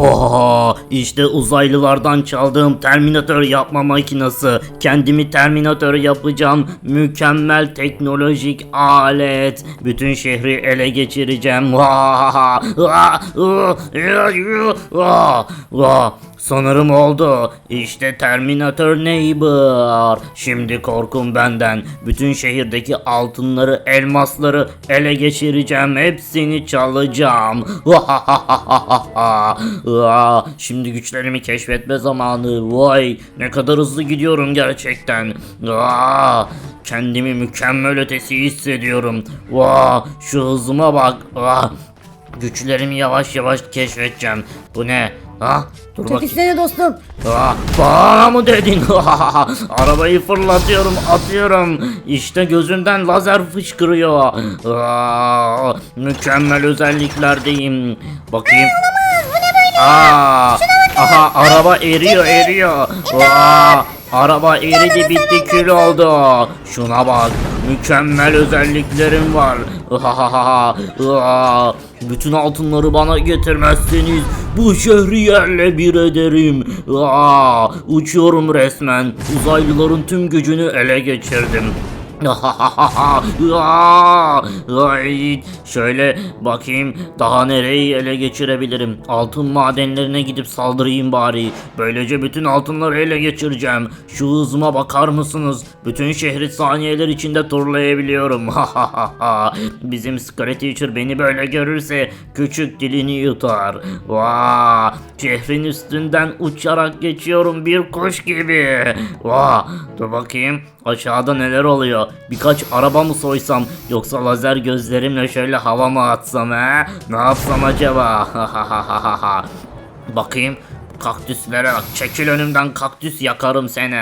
Oha işte uzaylılardan çaldığım Terminator yapma makinesi. Kendimi Terminator yapacağım. Mükemmel teknolojik alet. Bütün şehri ele geçireceğim. Vaa! Vaa! Vaa! Vaa! Sanırım oldu. İşte Terminator Neighbor. Şimdi korkun benden. Bütün şehirdeki altınları, elmasları ele geçireceğim. Hepsini çalacağım. Şimdi güçlerimi keşfetme zamanı. Vay ne kadar hızlı gidiyorum gerçekten. Kendimi mükemmel ötesi hissediyorum. Vaa şu hızıma bak. Aa, güçlerimi yavaş yavaş keşfedeceğim. Bu ne? Ha? Dur. Çekilsene dostum. Aa, bana mı dedin? Arabayı fırlatıyorum, atıyorum. İşte gözünden lazer fışkırıyor. Aa, mükemmel özelliklerdeyim. Bakayım. Bu ne böyle? Aa, aha araba eriyor, eriyor. Aa, araba eridi, bitti, kül oldu. Şuna bak. Mükemmel özelliklerim var. Bütün altınları bana getirmezseniz bu şehri yerle bir ederim. Uçuyorum resmen. Uzaylıların tüm gücünü ele geçirdim. Ay, şöyle bakayım daha nereyi ele geçirebilirim. Altın madenlerine gidip saldırayım bari. Böylece bütün altınları ele geçireceğim. Şu hızıma bakar mısınız? Bütün şehri saniyeler içinde turlayabiliyorum. Bizim Scary beni böyle görürse küçük dilini yutar. Vaa, şehrin üstünden uçarak geçiyorum bir kuş gibi. Vaa, dur bakayım aşağıda neler oluyor? Birkaç araba mı soysam yoksa lazer gözlerimle şöyle hava mı atsam he? Ne yapsam acaba? Bakayım kaktüslere bak. Çekil önümden kaktüs yakarım seni.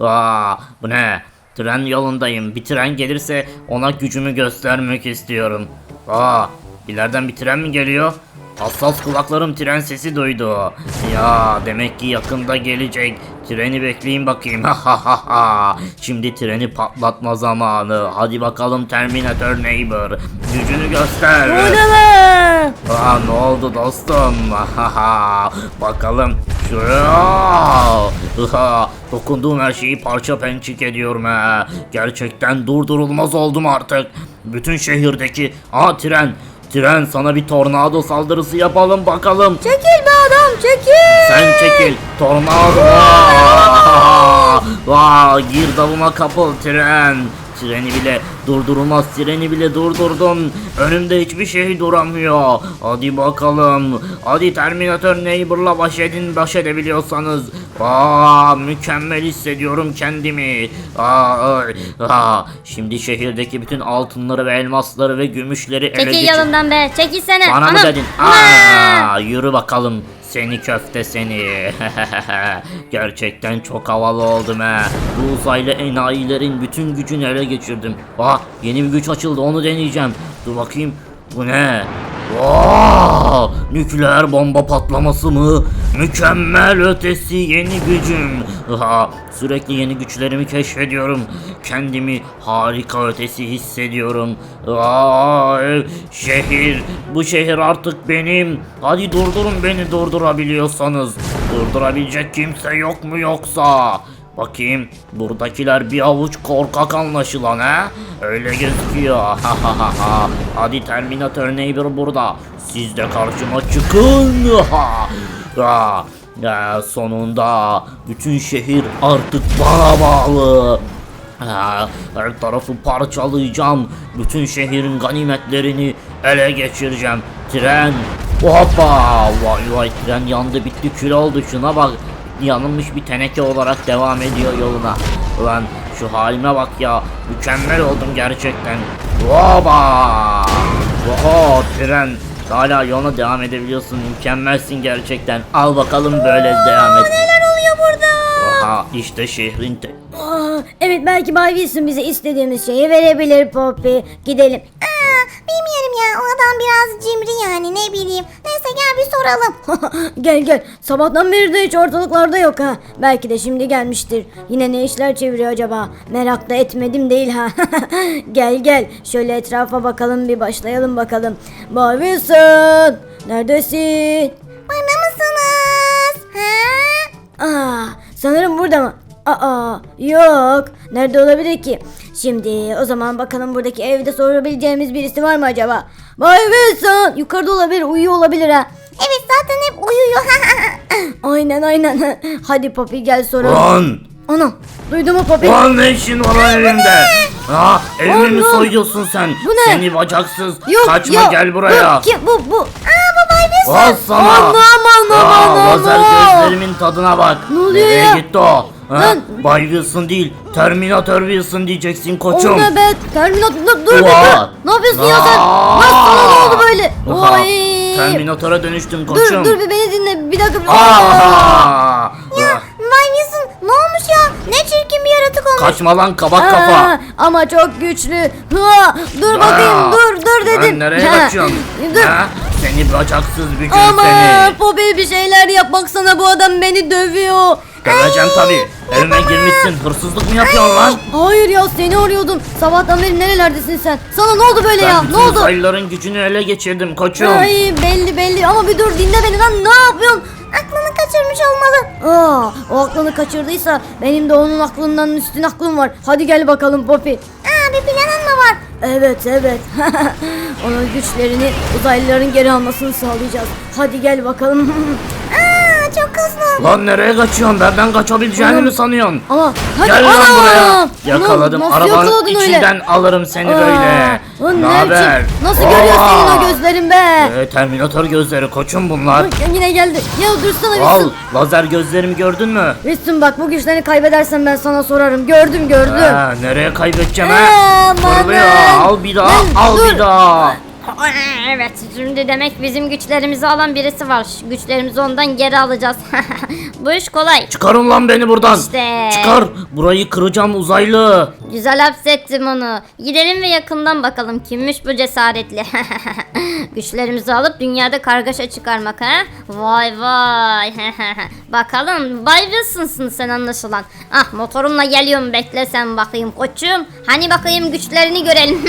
Aa, bu ne? Tren yolundayım. Bir tren gelirse ona gücümü göstermek istiyorum. Aa, ileriden bir tren mi geliyor? Hassas kulaklarım tren sesi duydu. Ya demek ki yakında gelecek. Treni bekleyin bakayım. Şimdi treni patlatma zamanı. Hadi bakalım Terminator Neighbor. Gücünü göster. Be? Aa, ne oldu dostum? Bakalım. Şuraya. Dokunduğum her şeyi parça pençik ediyorum ha. Gerçekten durdurulmaz oldum artık. Bütün şehirdeki... Aa tren. Tren sana bir tornado saldırısı yapalım bakalım. Çekil be adam çekil. Sen çekil. Tornado. Vaa! Vaa! Gir davuma kapıl tren. Treni bile durdurulmaz. Treni bile durdurdum. Önümde hiçbir şey duramıyor. Hadi bakalım. Hadi Terminator Neighbor'la baş edin. Baş edebiliyorsanız. Aa, mükemmel hissediyorum kendimi. Aa, aa. Şimdi şehirdeki bütün altınları ve elmasları ve gümüşleri ele Çekil geçir. yolumdan be çekilsene. Bana mı Anam. dedin? Aa, yürü bakalım. Seni köfte seni. Gerçekten çok havalı oldum he. Bu uzaylı enayilerin bütün gücünü ele geçirdim. Aa, yeni bir güç açıldı onu deneyeceğim. Dur bakayım. Bu ne? Aa, nükleer bomba patlaması mı? Mükemmel ötesi yeni gücüm. Aha, sürekli yeni güçlerimi keşfediyorum. Kendimi harika ötesi hissediyorum. Aa, şehir, bu şehir artık benim. Hadi durdurun beni durdurabiliyorsanız. Durdurabilecek kimse yok mu yoksa? Bakayım buradakiler bir avuç korkak anlaşılan ha? Öyle gözüküyor. Ha ha ha ha. Hadi Terminator Neighbor burada. Siz de karşıma çıkın. Ha. Ya sonunda bütün şehir artık bana bağlı. Her tarafı parçalayacağım. Bütün şehrin ganimetlerini ele geçireceğim. Tren. Hoppa. Vay vay tren yandı bitti kül oldu şuna bak. Yanılmış bir teneke olarak devam ediyor yoluna. Ulan şu halime bak ya. Mükemmel oldum gerçekten. Hoppa. Oho tren. Hala yoluna devam edebiliyorsun. Mükemmelsin gerçekten. Al bakalım böyle devam et. Neler oluyor burada? Aha işte şehrin te- Aa, evet belki Bay Wilson bize istediğimiz şeyi verebilir Poppy. Gidelim. Aa, bilmiyorum ya. O adam biraz cimri yani ne bileyim. Neyse gel bir soralım. gel gel. Sabahtan beri de hiç ortalıklarda yok ha. Belki de şimdi gelmiştir. Yine ne işler çeviriyor acaba? Merak da etmedim değil ha. gel gel. Şöyle etrafa bakalım bir başlayalım bakalım. Mavisin. Neredesin? Bana mısınız? Ha? Aa, sanırım burada mı? Aa yok. Nerede olabilir ki? Şimdi o zaman bakalım buradaki evde sorabileceğimiz birisi var mı acaba? Bay Wilson yukarıda olabilir uyuyor olabilir ha. Evet zaten hep uyuyor. Aynen aynen. Hadi Poppy gel soralım. Lan! Ana duydun mu Poppy? Lan ne işin var lan evimde? Ha, evimi mi soyuyorsun sen? Bu ne? Seni bacaksız. Yok Kaçma yok. gel buraya. Bu, kim, bu bu. Al sana. Anam anam Aa, anam. lazer gözlerimin tadına bak. Ne oluyor Nereye ya? gitti o? Ha? Lan. Bay Wilson değil. Terminator Wilson diyeceksin O koçum. ne be? Terminator dur, dur be. Ulan. Ne yapıyorsun ya sen? Lan sana ne oldu böyle? Aha, Oy. Terminator'a dönüştüm koçum. Dur dur bir beni dinle. Bir dakika. bir-! Vay Wilson ne olmuş ya? Ne çirkin bir yaratık olmuş. Kaçma lan kabak Aa, kafa. ama çok güçlü. Ha, dur bakayım Aa, dur dur dedim. Lan nereye Ha, kaçıyorsun? Dur. Ha? Seni bacaksız bir gün Ama seni. Poppy bir şeyler yap baksana bu adam beni dövüyor. Döveceğim tabii. Evime girmişsin. Hırsızlık mı yapıyorsun lan? Hayır ya seni arıyordum. Sabahtan beri nerelerdesin sen? Sana ne oldu böyle ya? Ne bütün oldu? uzaylıların gücünü ele geçirdim koçum. Ay belli belli ama bir dur dinle beni lan ne yapıyorsun? Aklını kaçırmış olmalı. Aa, o aklını kaçırdıysa benim de onun aklından üstün aklım var. Hadi gel bakalım Poppy. Aa bir planın mı var? Evet evet. Onun güçlerini uzaylıların geri almasını sağlayacağız. Hadi gel bakalım. Aa. Lan nereye kaçıyorsun? Benden kaçabileceğini mi sanıyorsun? Ama hadi Gel lan Anam! buraya. Anam, Yakaladım. nasıl Arabanın yakaladın öyle? içinden alırım seni Aa, böyle. lan Ne ne haber? biçim- Nasıl görüyor senin Aa! o gözlerin be? Ee, Terminator gözleri koçum bunlar. Bak, yine geldi. Ya dursana Al Wilson. lazer gözlerimi gördün mü? Wilson bak bu güçlerini kaybedersen ben sana sorarım. Gördüm gördüm. Ha, nereye kaybedeceğim Ee, ha? aman Fırlıyor. lan. Al bir daha, Lan, al dur. bir daha. Evet şimdi demek bizim güçlerimizi alan birisi var. Güçlerimizi ondan geri alacağız. Bu iş kolay. Çıkarın lan beni buradan. İşte. Çıkar. Burayı kıracağım uzaylı. Güzel hapsettim onu. Gidelim ve yakından bakalım kimmiş bu cesaretli. Güçlerimizi alıp dünyada kargaşa çıkarmak ha? Vay vay. bakalım Bay Wilson'sın sen anlaşılan. Ah motorumla geliyorum bekle sen bakayım koçum. Hani bakayım güçlerini görelim.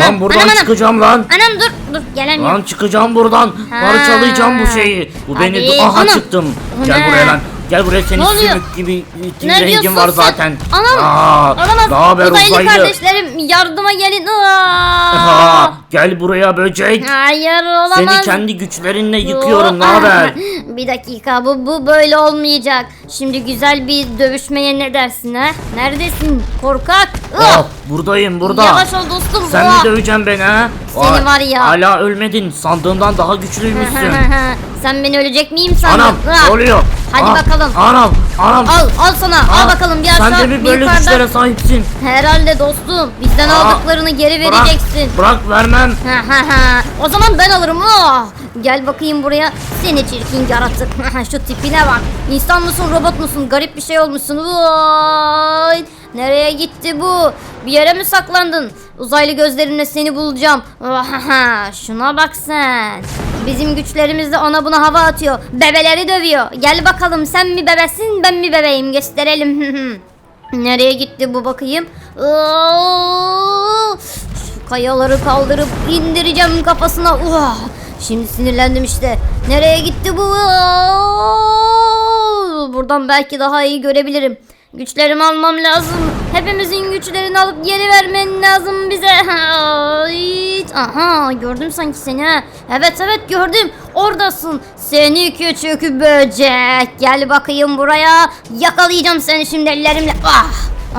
Lan buradan anam, anam. çıkacağım lan. Anam dur dur gelemiyorum. Lan çıkacağım buradan. Ha. Parçalayacağım bu şeyi. Bu beni aha anam. çıktım. Gel buraya lan. Gel buraya senin Ne oluyor? sümük gibi Ne rengin diyorsun var sen? zaten. Anam. Aa, Olamaz. Ne haber uzaylı, uzaylı? kardeşlerim yardıma gelin. Aa, gel buraya böcek. Hayır olamaz. Seni kendi güçlerinle yıkıyorum. Ne haber? bir dakika bu bu böyle olmayacak. Şimdi güzel bir dövüşmeye ne dersin ha? Neredesin korkak? Ah, Ah! buradayım burada. Yavaş ol dostum. Sen Ah! mi döveceksin beni ha? Seni Vay, var ya. Hala ölmedin. Sandığından daha güçlüymüşsün. Sen beni ölecek miyim sandın? Anam Ah! ne oluyor? Hadi Ah, bakalım. Anam anam. Al al sana al Ah, bakalım bir aşağı Sen de bir böyle güçlere sahipsin. Herhalde dostum bizden Aa, aldıklarını geri Bırak, vereceksin. bırak vermem. O zaman ben alırım. Oh! Gel bakayım buraya. Seni çirkin yaratık. Şu tipine bak. İnsan mısın robot musun? Garip bir şey olmuşsun. Vay! Nereye gitti bu? Bir yere mi saklandın? Uzaylı gözlerimle seni bulacağım. Şuna bak sen. Bizim güçlerimizle ona buna hava atıyor. Bebeleri dövüyor. Gel bakalım sen mi bebesin ben mi bebeğim gösterelim. Nereye gitti bu bakayım? Şu kayaları kaldırıp indireceğim kafasına. Şimdi sinirlendim işte. Nereye gitti bu? Buradan belki daha iyi görebilirim. Güçlerimi almam lazım. Hepimizin güçlerini alıp geri vermen lazım bize. Aha gördüm sanki seni ha. Evet evet gördüm. Oradasın. Seni küçük böcek. Gel bakayım buraya. Yakalayacağım seni şimdi ellerimle. Ah.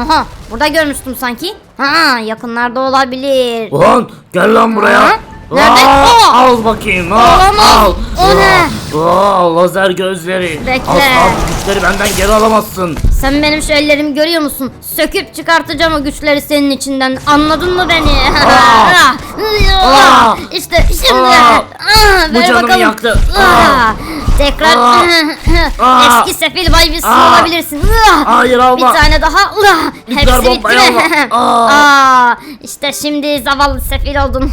Aha burada görmüştüm sanki. Ha yakınlarda olabilir. Ulan gel lan buraya. Ha? Nerede? Aa, Aa! al bakayım. Al, Olamaz. al. O ne? Aa, lazer gözleri. Bekle. Asla bu güçleri benden geri alamazsın. Sen benim şu ellerimi görüyor musun? Söküp çıkartacağım o güçleri senin içinden. Anladın mı beni? Aa! Aa! işte şimdi. Aa! Ah, Bu ver canımı bakalım. yaktı. Ah, Tekrar Aa! Aa! eski sefil Bay Wilson Aa! olabilirsin. Hayır alma. Bir tane daha. Ah, Hepsi bitti bombayı mi? alma. Aa! Aa, işte şimdi zavallı sefil oldun.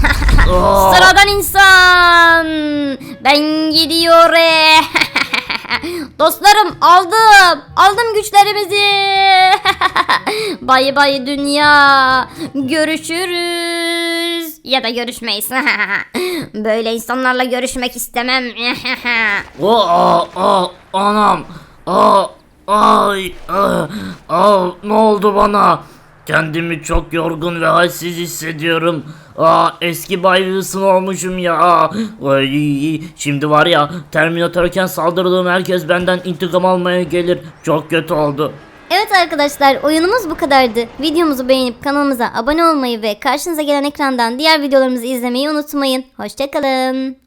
Aa! Sıradan insan. Ben gidiyorum. Dostlarım aldım. Aldım güçlerimizi. bay bay dünya. Görüşürüz. Ya da görüşmeyiz. Böyle insanlarla görüşmek istemem. Aa, aa, anam. Aa, Ay, ah, ah, ne oldu bana? Kendimi çok yorgun ve halsiz hissediyorum. Aa, eski Bay Wilson olmuşum ya. Ay, şimdi var ya Terminatörken saldırdığım herkes benden intikam almaya gelir. Çok kötü oldu. Evet arkadaşlar oyunumuz bu kadardı. Videomuzu beğenip kanalımıza abone olmayı ve karşınıza gelen ekrandan diğer videolarımızı izlemeyi unutmayın. Hoşçakalın.